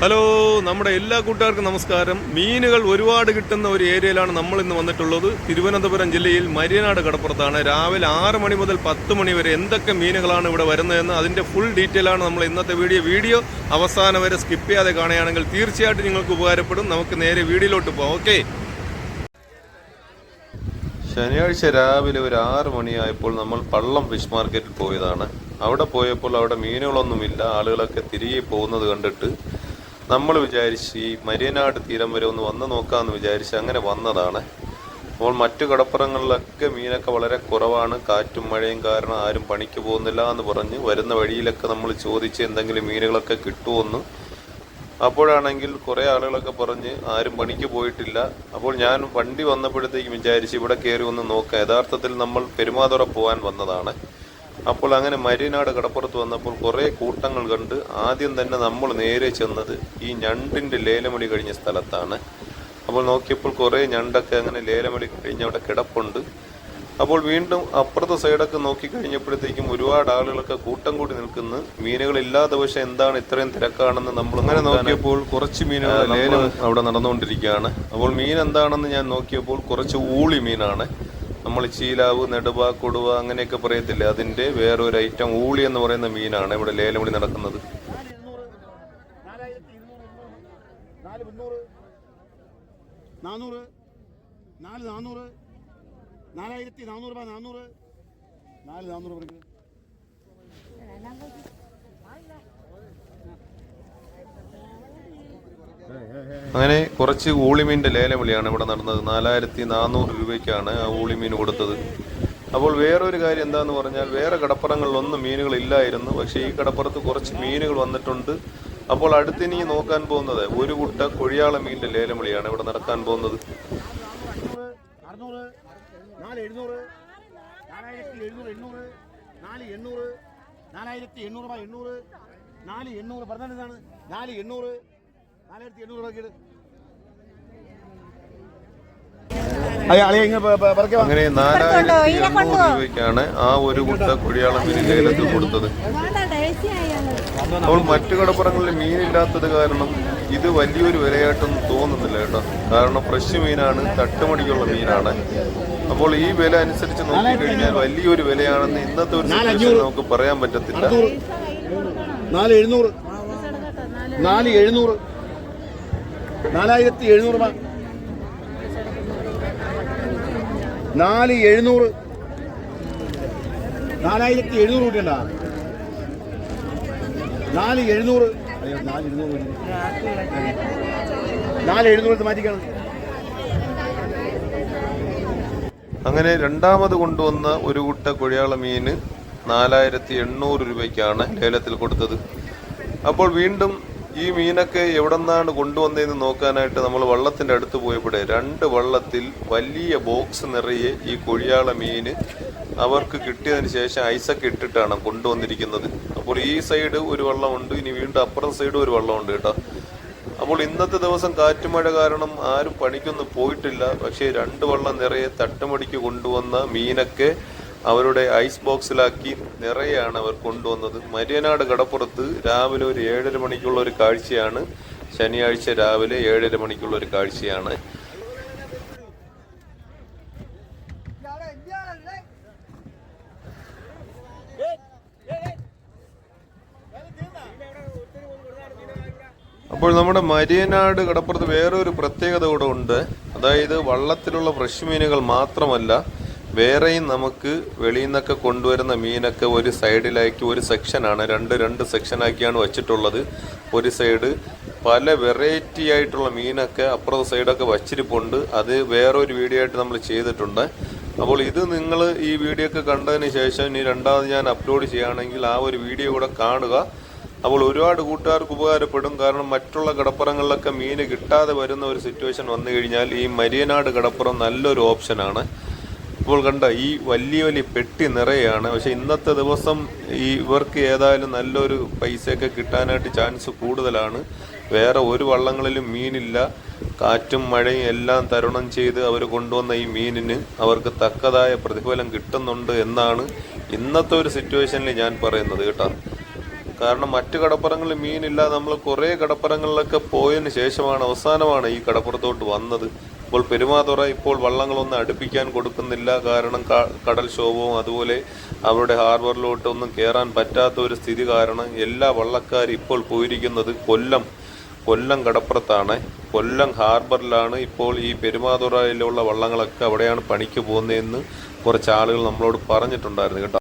Hello നമ്മുടെ എല്ലാ കൂട്ടുകാർക്കും നമസ്കാരം. മീനുകൾ ഒരുപാട് കിട്ടുന്ന ഒരു ഏരിയയിലാണ് നമ്മൾ ഇന്ന് വന്നിട്ടുള്ളത്. തിരുവനന്തപുരം ജില്ലയിൽ മരിയനാട് കടപ്പുറത്താണ്. രാവിലെ ആറ് മണി മുതൽ പത്ത് മണി വരെ എന്തൊക്കെ മീനുകളാണ് ഇവിടെ വരുന്നതെന്ന് അതിന്റെ ഫുൾ ഡീറ്റെയിൽ ആണ് നമ്മൾ ഇന്നത്തെ വീഡിയോ. വീഡിയോ അവസാനം വരെ സ്കിപ്പ് ചെയ്യാതെ കാണുകയാണെങ്കിൽ തീർച്ചയായിട്ടും നിങ്ങൾക്ക് ഉപകാരപ്പെടും. നമുക്ക് നേരെ വീഡിയോയിലോട്ട് പോകാം ഓക്കെ? ശനിയാഴ്ച രാവിലെ ഒരു ആറ് മണിയായപ്പോൾ നമ്മൾ പള്ളം ഫിഷ് മാർക്കറ്റിൽ പോയതാണ്. അവിടെ പോയപ്പോൾ അവിടെ മീനുകളൊന്നുമില്ല. ആളുകളൊക്കെ തിരികെ പോകുന്നത് കണ്ടിട്ട് നമ്മൾ വിചാരിച്ച് ഈ മരിയനാട് തീരം വരെ ഒന്ന് വന്ന് നോക്കാമെന്ന് വിചാരിച്ച് അങ്ങനെ വന്നതാണ്. അപ്പോൾ മറ്റു കടപ്പുറങ്ങളിലൊക്കെ മീനൊക്കെ വളരെ കുറവാണ്. കാറ്റും മഴയും കാരണം ആരും പണിക്ക് പോകുന്നില്ല എന്ന് പറഞ്ഞ് വരുന്ന വഴിയിലൊക്കെ നമ്മൾ ചോദിച്ച് എന്തെങ്കിലും മീനുകളൊക്കെ കിട്ടുമെന്ന്. അപ്പോഴാണെങ്കിൽ കുറേ ആളുകളൊക്കെ പറഞ്ഞ് ആരും പണിക്ക് പോയിട്ടില്ല. അപ്പോൾ ഞാൻ വണ്ടി വന്നപ്പോഴത്തേക്കും വിചാരിച്ച് ഇവിടെ കയറി ഒന്ന് നോക്കാം. യഥാർത്ഥത്തിൽ നമ്മൾ പെരുമാതുറ പോകാൻ വന്നതാണ്. അപ്പോൾ അങ്ങനെ മരിനാട് കടപ്പുറത്ത് വന്നപ്പോൾ കുറേ കൂട്ടങ്ങൾ കണ്ട് ആദ്യം തന്നെ നമ്മൾ നേരെ ചെന്നത് ഈ ഞണ്ടിന്റെ ലേലമൊലി കഴിഞ്ഞ സ്ഥലത്താണ്. അപ്പോൾ നോക്കിയപ്പോൾ കുറേ ഞണ്ടൊക്കെ അങ്ങനെ ലേലമൊലി കഴിഞ്ഞ് അവിടെ കിടപ്പുണ്ട്. അപ്പോൾ വീണ്ടും അപ്പുറത്തെ സൈഡൊക്കെ നോക്കി കഴിഞ്ഞപ്പോഴത്തേക്കും ഒരുപാട് ആളുകളൊക്കെ കൂട്ടം കൂടി നിൽക്കുന്നു. മീനുകൾ ഇല്ലാത്ത പക്ഷെ എന്താണ് ഇത്രയും തിരക്കാണെന്ന് നമ്മൾ അങ്ങനെ നോക്കിയപ്പോൾ കുറച്ച് മീനുകൾ ലേലം അവിടെ നടന്നുകൊണ്ടിരിക്കുകയാണ്. അപ്പോൾ മീൻ എന്താണെന്ന് ഞാൻ നോക്കിയപ്പോൾ കുറച്ച് ഊളി മീനാണ്. നമ്മൾ ചീലാവ് നെടുവ കൊടുവ അങ്ങനെയൊക്കെ പറയത്തില്ല? അതിന്റെ വേറൊരു ഐറ്റം ഊളി എന്ന് പറയുന്ന മീനാണ് ഇവിടെ ലേലം വിളി നടക്കുന്നത് നാല് നാനൂറ് നാലായിരത്തി നാനൂറ് രൂപ നാനൂറ് നാല് നാനൂറ് അങ്ങനെ കുറച്ച് ഊളിമീന്റെ ലേലം വിളിയാണ് ഇവിടെ നടന്നത്. നാലായിരത്തി നാനൂറ് രൂപയ്ക്കാണ് ആ ഊളിമീൻ കൊടുത്തത്. അപ്പോൾ വേറൊരു കാര്യം എന്താന്ന് പറഞ്ഞാൽ വേറെ കടപ്പുറങ്ങളിലൊന്നും മീനുകൾ ഇല്ലായിരുന്നു പക്ഷേ ഈ കടപ്പുറത്ത് കുറച്ച് മീനുകൾ വന്നിട്ടുണ്ട്. അപ്പോൾ അടുത്തിനി നോക്കാൻ പോകുന്നത് ഒരു കുട്ട കൊഴിയാള ലേലം വിളിയാണ് ഇവിടെ നടക്കാൻ പോകുന്നത്. നാലായിരത്തി എണ്ണൂറ് നാല് എണ്ണൂറ് എണ്ണൂറ് നാല് എണ്ണൂറ് നാലായിരത്തി എണ്ണൂറ് രൂപ അങ്ങനെ നാലായിരത്തി എണ്ണൂറ് രൂപയ്ക്കാണ് ആ ഒരു കുട്ട കുഴിയാളം മീൻ ലേലത്തിൽ കൊടുത്തത്. അപ്പോൾ മറ്റു കടപ്പുറങ്ങളിൽ മീനില്ലാത്തത് കാരണം ഇത് വലിയൊരു വിലയായിട്ടൊന്നും തോന്നുന്നില്ല കേട്ടോ. കാരണം ഫ്രഷ് മീനാണ് തട്ടുമടിക്കുള്ള മീനാണ്. അപ്പോൾ ഈ വില അനുസരിച്ച് നോക്കിക്കഴിഞ്ഞാൽ വലിയൊരു വിലയാണെന്ന് ഇന്നത്തെ ഒരു സിറ്റുവേഷൻ നമുക്ക് പറയാൻ പറ്റത്തില്ല. നാല് എഴുന്നൂറ്. നാല് എഴുന്നൂറ്. നാലായിരത്തി എഴുന്നൂറ് രൂപ നാല് എഴുന്നൂറ്. നാലായിരത്തി എഴുന്നൂറ് കൂട്ടിയണ്ട നാല് എഴുന്നൂറ്. അയ്യോ നാല് എഴുന്നൂറ് നാല് എഴുന്നൂറ് മാറ്റിക്കണം. അങ്ങനെ രണ്ടാമത് കൊണ്ടുവന്ന ഒരു കുട്ട കൊഴിയാള മീന് നാലായിരത്തി എണ്ണൂറ് രൂപയ്ക്കാണ് ലേലത്തിൽ കൊടുത്തത്. അപ്പോൾ വീണ്ടും ഈ മീനൊക്കെ എവിടെ നിന്നാണ് കൊണ്ടുവന്നതെന്ന് നോക്കാനായിട്ട് നമ്മൾ വള്ളത്തിന്റെ അടുത്ത് പോയപ്പോഴേ രണ്ട് വള്ളത്തിൽ വലിയ ബോക്സ് നിറയെ ഈ കൊഴിയാള മീൻ അവർക്ക് കിട്ടിയതിന് ശേഷം ഐസൊക്കെ ഇട്ടിട്ടാണ് കൊണ്ടുവന്നിരിക്കുന്നത്. അപ്പോൾ ഈ സൈഡ് ഒരു വള്ളമുണ്ട് ഇനി വീണ്ടും അപ്പുറം സൈഡ് ഒരു വള്ളമുണ്ട് കേട്ടോ. അപ്പോൾ ഇന്നത്തെ ദിവസം കാറ്റുമഴ കാരണം ആരും പണിക്കൊന്നും പോയിട്ടില്ല. പക്ഷേ രണ്ട് വള്ളം നിറയെ തട്ടമടിക്ക് കൊണ്ടുവന്ന മീനൊക്കെ അവരുടെ ഐസ് ബോക്സിലാക്കി നിറയാണ് അവർ കൊണ്ടുവന്നത്. മരിയനാട് കടപ്പുറത്ത് രാവിലെ ഒരു ഏഴര മണിക്കുള്ള ഒരു കാഴ്ചയാണ്. ശനിയാഴ്ച രാവിലെ ഏഴര മണിക്കുള്ള ഒരു കാഴ്ചയാണ്. അപ്പോൾ നമ്മുടെ മരിയനാട് കടപ്പുറത്ത് വേറൊരു പ്രത്യേകത കൂടെ ഉണ്ട്. അതായത് വള്ളത്തിലുള്ള ഫ്രഷ് മീനുകൾ മാത്രമല്ല വേറെയും നമുക്ക് വെളിയിൽ നിന്നൊക്കെ കൊണ്ടുവരുന്ന മീനൊക്കെ ഒരു സൈഡിലാക്കി ഒരു സെക്ഷനാണ്. രണ്ട് രണ്ട് സെക്ഷനാക്കിയാണ് വച്ചിട്ടുള്ളത്. ഒരു സൈഡ് പല വെറൈറ്റി ആയിട്ടുള്ള മീനൊക്കെ അപ്പുറത്തെ സൈഡൊക്കെ വച്ചിരിപ്പുണ്ട്. അത് വേറൊരു വീഡിയോ ആയിട്ട് നമ്മൾ ചെയ്തിട്ടുണ്ട്. അപ്പോൾ ഇത് നിങ്ങൾ ഈ വീഡിയോ ഒക്കെ കണ്ടതിന് ശേഷം ഇനി രണ്ടാമത് ഞാൻ അപ്ലോഡ് ചെയ്യുകയാണെങ്കിൽ ആ ഒരു വീഡിയോ കൂടെ കാണുക. അപ്പോൾ ഒരുപാട് കൂട്ടുകാർക്ക് ഉപകാരപ്പെടും. കാരണം മറ്റുള്ള കടപ്പുറങ്ങളിലൊക്കെ മീൻ കിട്ടാതെ വരുന്ന ഒരു സിറ്റുവേഷൻ വന്നു കഴിഞ്ഞാൽ ഈ മരിയനാട് കടപ്പുറം നല്ലൊരു ഓപ്ഷനാണ് ഇപ്പോൾ കണ്ട ഈ വലിയ വലിയ പെട്ടി നിറയാണ്. പക്ഷെ ഇന്നത്തെ ദിവസം ഈ ഇവർക്ക് ഏതായാലും നല്ലൊരു പൈസയൊക്കെ കിട്ടാനായിട്ട് ചാൻസ് കൂടുതലാണ്. വേറെ ഒരു വള്ളങ്ങളിലും മീനില്ല. കാറ്റും മഴയും എല്ലാം തരണം ചെയ്ത് അവർ കൊണ്ടുവന്ന ഈ മീനിന് അവർക്ക് തക്കതായ പ്രതിഫലം കിട്ടുന്നുണ്ട് എന്നാണ് ഇന്നത്തെ ഒരു സിറ്റുവേഷനിൽ ഞാൻ പറയുന്നത് കേട്ടോ. കാരണം മറ്റു കടപ്പുറങ്ങളിൽ മീനില്ല നമ്മൾ കുറേ കടപ്പുറങ്ങളിലൊക്കെ പോയതിന് ശേഷമാണ് അവസാനമാണ് ഈ കടപ്പുറത്തോട്ട് വന്നത്. ഇപ്പോൾ പെരുമാതുറ ഇപ്പോൾ വള്ളങ്ങളൊന്നും അടുപ്പിക്കാൻ കൊടുക്കുന്നില്ല. കാരണം കടൽ ക്ഷോഭവും അതുപോലെ അവരുടെ ഹാർബറിലോട്ട് ഒന്നും കയറാൻ പറ്റാത്ത ഒരു സ്ഥിതി കാരണം എല്ലാ വള്ളക്കാരും ഇപ്പോൾ പോയിരിക്കുന്നത് കൊല്ലം കൊല്ലം കടപ്പുറത്താണ്. കൊല്ലം ഹാർബറിലാണ് ഇപ്പോൾ ഈ പെരുമാതുറയിലുള്ള വള്ളങ്ങളൊക്കെ അവിടെയാണ് പണിക്ക് പോകുന്നതെന്ന് കുറച്ച് ആളുകൾ നമ്മളോട് പറഞ്ഞിട്ടുണ്ടായിരുന്നു കേട്ടോ.